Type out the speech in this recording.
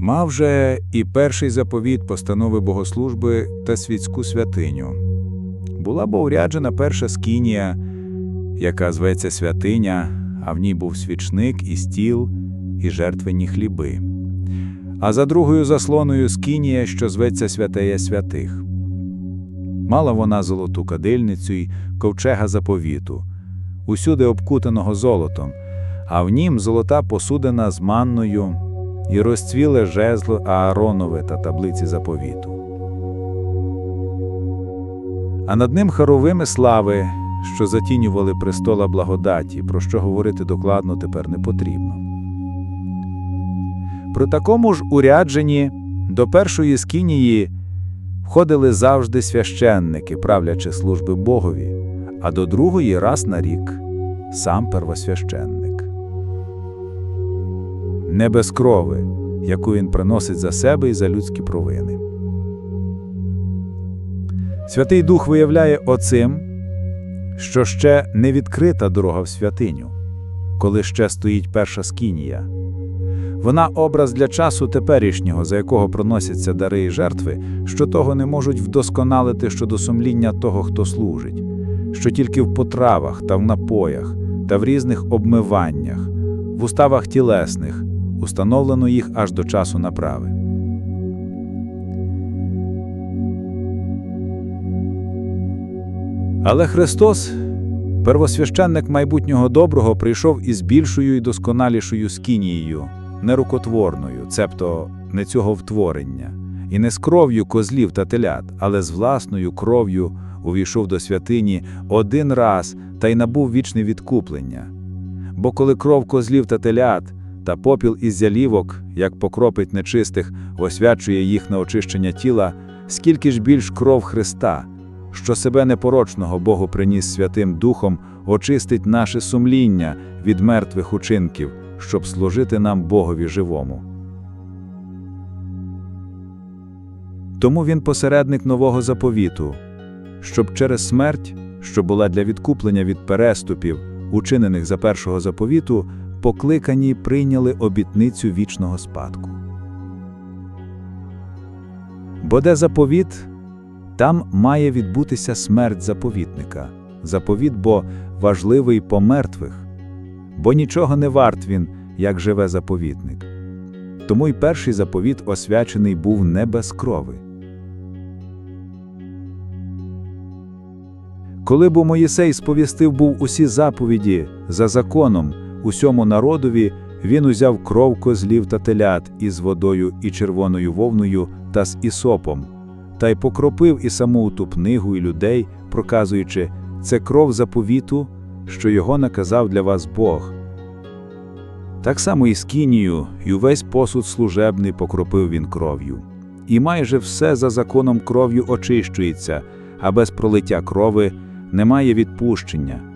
Мав же і перший заповіт постанови богослужби та світську святиню. Була бо уряджена перша скінія, яка зветься святиня, а в ній був свічник і стіл, і жертвенні хліби. А за другою заслоною скінія, що зветься святея святих. Мала вона золоту кадильницю й ковчега заповіту, усюди обкутаного золотом, а в нім золота посудина з манною і розцвіле жезло Ааронове та таблиці заповіту. А над ним хоровими слави, що затінювали престола благодаті, про що говорити докладно тепер не потрібно. При такому ж урядженні до першої скинії входили завжди священники, правлячи служби Богові, а до другої раз на рік сам первосвященник. Не без крови, яку він приносить за себе і за людські провини. Святий Дух виявляє оцим, що ще не відкрита дорога в святиню, коли ще стоїть перша скінія. Вона образ для часу теперішнього, за якого проносяться дари і жертви, що того не можуть вдосконалити щодо сумління того, хто служить, що тільки в потравах та в напоях, та в різних обмиваннях, в уставах тілесних, установлено їх аж до часу направи. Але Христос, первосвященник майбутнього доброго, прийшов із більшою і досконалішою скінією, нерукотворною, цебто не цього втворення, і не з кров'ю козлів та телят, але з власною кров'ю увійшов до святині один раз та й набув вічне відкуплення. Бо коли кров козлів та телят та попіл із зялівок, як покропить нечистих, освячує їх на очищення тіла, скільки ж більш кров Христа, що себе непорочного Богу приніс Святим Духом, очистить наше сумління від мертвих учинків, щоб служити нам Богові живому. Тому він посередник нового заповіту, щоб через смерть, що була для відкуплення від переступів, учинених за першого заповіту, покликані прийняли обітницю вічного спадку. Бо де заповіт, там має відбутися смерть заповітника. Заповіт, бо важливий по мертвих, бо нічого не варт він, як живе заповітник. Тому й перший заповіт освячений був не без крови. Коли бо Моїсей сповістив був усі заповіді за законом усьому народові, він узяв кров козлів та телят із водою і червоною вовною та з ісопом, та й покропив і саму ту книгу і людей, проказуючи це кров заповіту, що його наказав для вас Бог. Так само і скінію, і увесь посуд служебний покропив він кров'ю. І майже все за законом кров'ю очищується, а без пролиття крови немає відпущення.